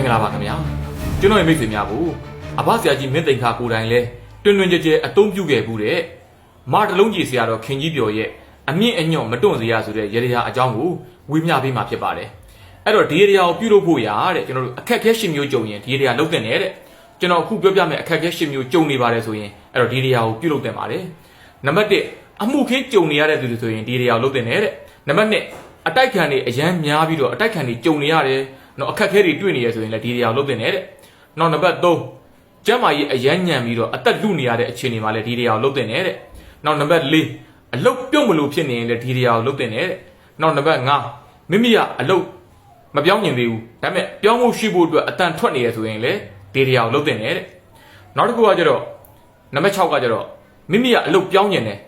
င်္ဂလာပါခင်ဗျာကျွန်တော်ရဲ့မိတ်ဆွေများကိုအဘဆရာကြီးမင်းသိန်ခါကိုယ်တိုင်လဲတွင်တွင်ကြဲကြဲအသုံးပြုခဲ့မှုတဲ့မာတလုံးကြီးဆရာတော်ခင်ကြီးပြော်ရဲ့အမြင့်အညွန့်မတွန့်စရာဆိုတဲ့ရေရာအကြောင်းကိုဝေမျှပေးမှာဖြစ်ပါတယ်အဲ့တော့ဒီရေရာကိုပြုလုပ်ဖို့ရာတဲ့ကျွန်တော်တို့အခက်အခဲရှင်မျိုးကြုံရင်ဒီရေရာလုံးတင်နေတဲ့ကျွန်တော်အခုပြောပြမယ့်အခက်အခဲရှင်မျိုးကြုံနေပါတယ်ဆိုရင်အဲ့တော့ဒီရေရာကိုပြုလုပ်တင်ပါတယ်နံပါတ်1အမှုခင်းကြုံနေရတဲ့သူတွေဆိုရင်ဒီရေရာကိုလုပ်တင်နေတဲ့နံပါတ်2အတိုက်ခံတွေအရန်များပြီးတော့အတိုက်ခံတွေကြုံနေရတယ် နော်အခက်အခဲတွေတွေ့နေရဆိုရင်လည်းဒီရေရာကိုလုပ်တင်နေတဲ့နောက်နံပါတ်3ကျမ်းမာရေးအရန်ညံပြီးတော့အသက်လူနေရတဲ့အခြေအနေမှာလည်းဒီရေရာကိုလုပ်တင်နေတဲ့နောက်နံပါတ်4အလုတ်ပြုတ်မလို့ဖြစ်နေရင်လည်းဒီရေရာကိုလုပ်တင်နေတဲ့နောက်နံပါတ်5မိမိကအလုတ်မပြောင်းကျင်သေးဘူးဒါပေမဲ့ပြောင်းဖို့ရှိဖို့အတွက်အတန်ထွက်နေရဆိုရင်လေဒီတရားကိုလုပ်တင်တယ်တဲ့နောက်တစ်ခုကကျတော့နံပါတ်6ကကျတော့မိမိကအလုပ်ပြောင်းကျင်တယ်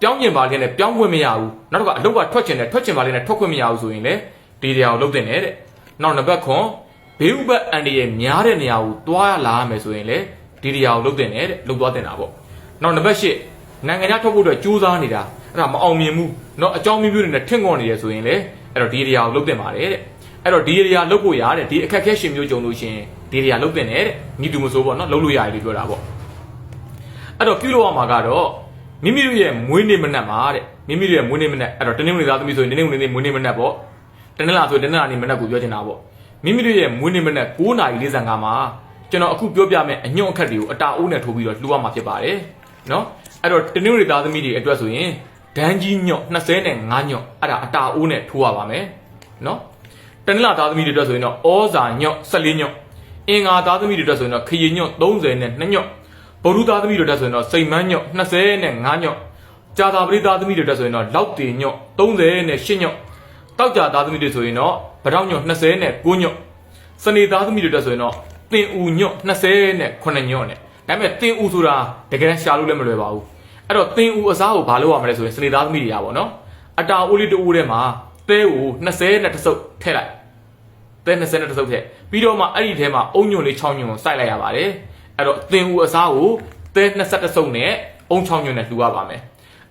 ပြောင်းကျင်ပါလေနဲ့ပြောင်းခွင့်မရဘူးနောက်တစ်ခါအလုပ်ကထွက်ကျင်တယ်ထွက်ကျင်ပါလေနဲ့ထွက်ခွင့်မရဘူးဆိုရင်လေဒီတရားကိုလုပ်တင်တယ်တဲ့ နောက်နံပါတ်9ဘေးဥပတ်အန်ဒီရဲ့များတဲ့နေရာကိုတွားလာရမယ်ဆိုရင်လေဒီတရားကိုလုပ်တင်တယ်တဲ့လုပ်သွားတင်တာပေါ့နောက်နံပါတ်10နိုင်ငံခြားထွက်ဖို့အတွက်ကြိုးစားနေတာအဲ့ဒါမအောင်မြင်ဘူးเนาะအကြောင်းမျိုးမျိုးတွေနဲ့ထင့်ခွန်နေရဆိုရင်လေအဲ့တော့ဒီတရားကိုလုပ်တင်ပါတယ်တဲ့ အဲ့တော့ဒီနေရာလုတ်ဖို့ရတဲ့ဒီအခက်အခဲရှင်မျိုးကြုံလို့ရှရင်ဒီနေရာလုတ်တင်တယ်တဲ့ညီတူမဆိုးပေါ့နော်လုတ်လို့ရတယ်လို့ပြောတာပေါ့အဲ့တော့ပြုလုပ်ရမှာကတော့မိမိတို့ရဲ့မွေးနေ့မနက်မှာတဲ့မိမိတို့ရဲ့မွေးနေ့မနက်အဲ့တော့တနင်္ဂနွေသားသမီးဆိုရင်တနင်္ဂနွေနေ့မွေးနေ့မနက်ပေါ့ တနင်္လာဆိုရင်တနင်္လာနေ့မနက်ကိုပြောချင်တာပေါ့မိမိတို့ရဲ့မွေးနေ့မနက်9:45မှာကျွန်တော်အခုပြောပြမယ့်အညွန့်အခက်တွေကိုအတာအိုးနဲ့ထိုးပြီးတော့လှူရမှာဖြစ်ပါတယ်နော်အဲ့တော့တနင်္ဂနွေသားသမီးတွေအတွက်ဆိုရင်ဒန်းကြီးညွန့်25ညွန့်အဲ့ဒါအတာအိုးနဲ့ထိုးရပါမယ်နော်တနင်္လာသားသမီးတွေအတွက်ဆိုရင်တော့ဩဇာညော့14ညော့အင်္ဂါသားသမီးတွေအတွက်ဆိုရင်တော့ခရီညော့30နဲ့2ညော့ဗုဒ္ဓသားသမီးတွေအတွက်ဆိုရင်တော့စိန်မန်းညော့20နဲ့5ညော့ကြာသာပရိသားသမီးတွေအတွက်ဆိုရင်တော့လောက်တေညော့30နဲ့8ညော့ တောက်ကြသားသမီးတွေဆိုရင်တော့ဗတောက်ညော့20နဲ့9ညော့စနေသားသမီးတွေအတွက်ဆိုရင်တော့တင်ဦးညော့20နဲ့9ညော့နဲ့ဒါပေမဲ့တင်ဦးဆိုတာတကယ်တမ်းရှာလို့လည်းမလွယ်ပါဘူးအဲ့တော့တင်ဦးအစားကိုဘာလုပ်ရမလဲဆိုရင်စနေသားသမီးတွေရပါတော့အတာအိုးလေးတူးထဲမှာတဲကို20နဲ့တစ်စုပ်ထည့်လိုက်တဲ20နဲ့တစ်စုပ်ထည့်ပြီးတော့မှအဲ့ဒီထဲမှာအုံညွန့်လေး6ညွန့်ကိုစိုက်လိုက်ရပါတယ်အဲ့တော့သင်ဦးအစားကိုတဲ20စုပ်နဲ့အုံ6ညွန့်နဲ့လှူရပါမယ်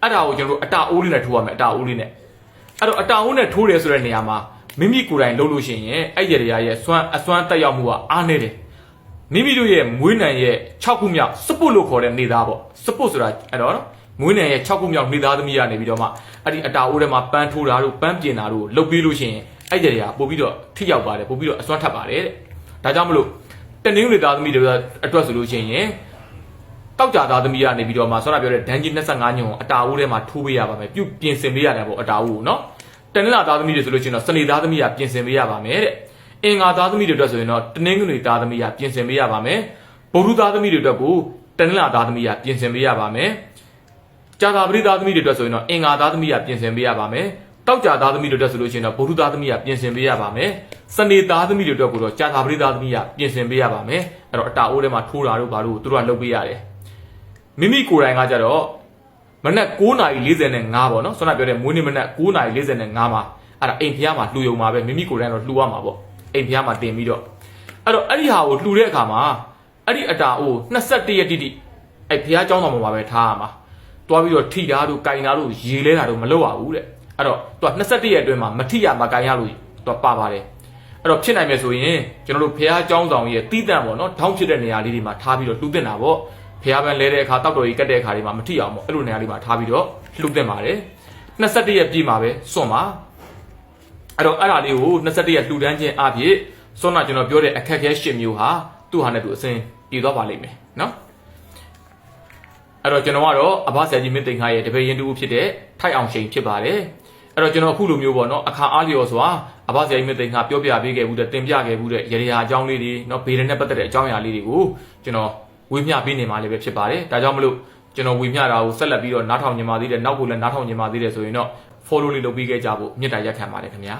အဲ့ဒါကိုကျွန်တော်တို့အတာအိုးလေးနဲ့ထိုးရမယ်အတာအိုးလေးနဲ့ အဲ့တော့အတာအိုးနဲ့ထိုးတယ်ဆိုတဲ့နေရာမှာမိမိကိုယ်တိုင်လှုပ်လို့ရှိရင်အဲ့ရရရဲ့စွမ်းအစွမ်းတက်ရောက်မှုကအားနေတယ်မိမိတို့ရဲ့မွေးနံရဲ့6ခုမြောက်စပုတ်လို့ခေါ်တဲ့နေသားပေါ့စပုတ်ဆိုတာအဲ့တော့နော်မွေးနံရဲ့6ခုမြောက်နေသားသမီးကနေပြီးတော့မှအဲ့ဒီအတာအိုးထဲမှာပန်းထိုးတာတို့ပန်းပြင်တာတို့လှုပ်ပြီးလို့ရှိရင်အဲ့ကြတွေကပို့ပြီးတော့ထိရောက်ပါတယ်ပို့ပြီးတော့အစွမ်းထပ်ပါတယ်တဲ့ဒါကြောင့်မလို့တနင်္ဂနွေသားသမီးတွေအတွက်ဆိုလို့ရှိရင် တောက်ကြသားသမီးကနေပြီးတော့မှဆောနာပြောတဲ့ဒန်ကြီး25ညုံအတာအိုးထဲမှာထိုးပေးရပါမယ်ပြုပြင်ဆင်ပေးရတယ်ပေါ့အတာအိုးကိုနော်တနင်္လာသားသမီးတွေဆိုလို့ရှိရင်တော့စနေသားသမီးကပြင်ဆင်ပေးရပါမယ်တဲ့အင်္ဂါသားသမီးတွေအတွက်ဆိုရင်တော့တနင်္ဂနွေသားသမီးကပြင်ဆင်ပေးရပါမယ်ဗုဒ္ဓသားသမီးတွေအတွက်ကိုတနင်္လာသားသမီးကပြင်ဆင်ပေးရပါမယ်ကြာသာပရိသားသမီးတွေအတွက်ဆိုရင်တော့အင်္ဂါသားသမီးကပြင်ဆင်ပေးရပါမယ်။တောက်ကြာသားသမီးတွေအတွက်ဆိုလို့ရှိရင်တော့ဗုဒ္ဓသားသမီးကပြင်ဆင်ပေးရပါမယ်။စနေသားသမီးတွေအတွက်ကိုတော့ကြာသာပရိသားသမီးကပြင်ဆင်ပေးရပါမယ်။အဲ့တော့အတာအိုးထဲမှာထိုးတာတို့ဘာလို့သူတို့ကလုပ်ပေးရတယ်။ မိမိကိုယ်တိုင်ကကြတော့မနက်9:45ပေါ့နော်။ဆွမ်းနာပြောတဲ့မွေးနေ့မနက်9:45မှာအဲ့ဒါအိမ်ဖျားမှာလှူယုံမှာပဲမိမိကိုယ်တိုင်တော့လှူရမှာပေါ့။အိမ်ဖျားမှာတင်ပြီးတော့အဲ့တော့အဲ့ဒီဟာကိုလှူတဲ့အခါမှာအဲ့ဒီအတာအိုး21ရက်တိတိအဲ့ဖျားเจ้าတော်မှာပဲထားရမှာ။ တွားပြီးတော့ထိတာတို့ကင်တာတို့ရေလဲတာတို့မလုပ်ရဘူးတဲ့အဲ့တော့သူက21ရက်အတွင်းမှာမထိရမကင်ရလို့သူကပါပါတယ်အဲ့တော့ဖြစ်နိုင်မယ်ဆိုရင်ကျွန်တော်တို့ဖះเจ้าဆောင်ရဲ့တီးတန့်ပေါ့နော်ထောင်းဖြစ်တဲ့နေရာလေးတွေမှာထားပြီးတော့လှူတင်တာပေါ့ ဖះပန်းလဲတဲ့အခါတောက်တော်ကြီးကတ်တဲ့အခါတွေမှာမထိအောင်ပေါ့အဲ့လိုနေရာလေးမှာထားပြီးတော့လှူတင်ပါတယ်21ရက်ပြည့်မှာပဲစွန့်ပါအဲ့တော့အဲ့ဒါလေးကို21ရက်လှူဒန်းခြင်းအဖြစ်စွန့်နာကျွန်တော်ပြောတဲ့အခက်အခဲ၈မျိုးဟာသူ့ဟာနဲ့သူအစဉ်ပြေသွားပါလိမ့်မယ်နော်အဲ့တော့ကျွန်တော်ကတော့အဘဆရာကြီးမင်းသိန်ခါရဲ့တပည့်ရင်တူဖြစ်တဲ့ထိုက်အောင်ချိန်ဖြစ်ပါတယ်အဲ့တော့ကျွန်တော်အခုလိုမျိုးပေါ့နော်အခါအားလျော်စွာအဘဆရာကြီးမင်းသိန်ခါပြောပြပေးခဲ့ဘူးတဲ့တင်ပြခဲ့ဘူးတဲ့ရရအကြောင်းလေးတွေနော်ဘေးရနဲ့ပတ်သက်တဲ့အကြောင်းအရာလေးတွေကိုကျွန်တော် ဝေမျှပေးနေမှာလည်းပဲဖြစ်ပါတယ်ဒါကြောင့်မလို့ကျွန်တော်ဝေမျှတာကိုဆက်လက်ပြီးတော့နားထောင်ညင်ပါသေးတယ်နောက်ကိုလည်းနားထောင်ညင်ပါသေးတယ်ဆိုရင်တော့ follow လေးလုပ်ပြီးခဲ့ကြဖို့မြတ်တာရက်ခံပါတယ်ခင်ဗျာ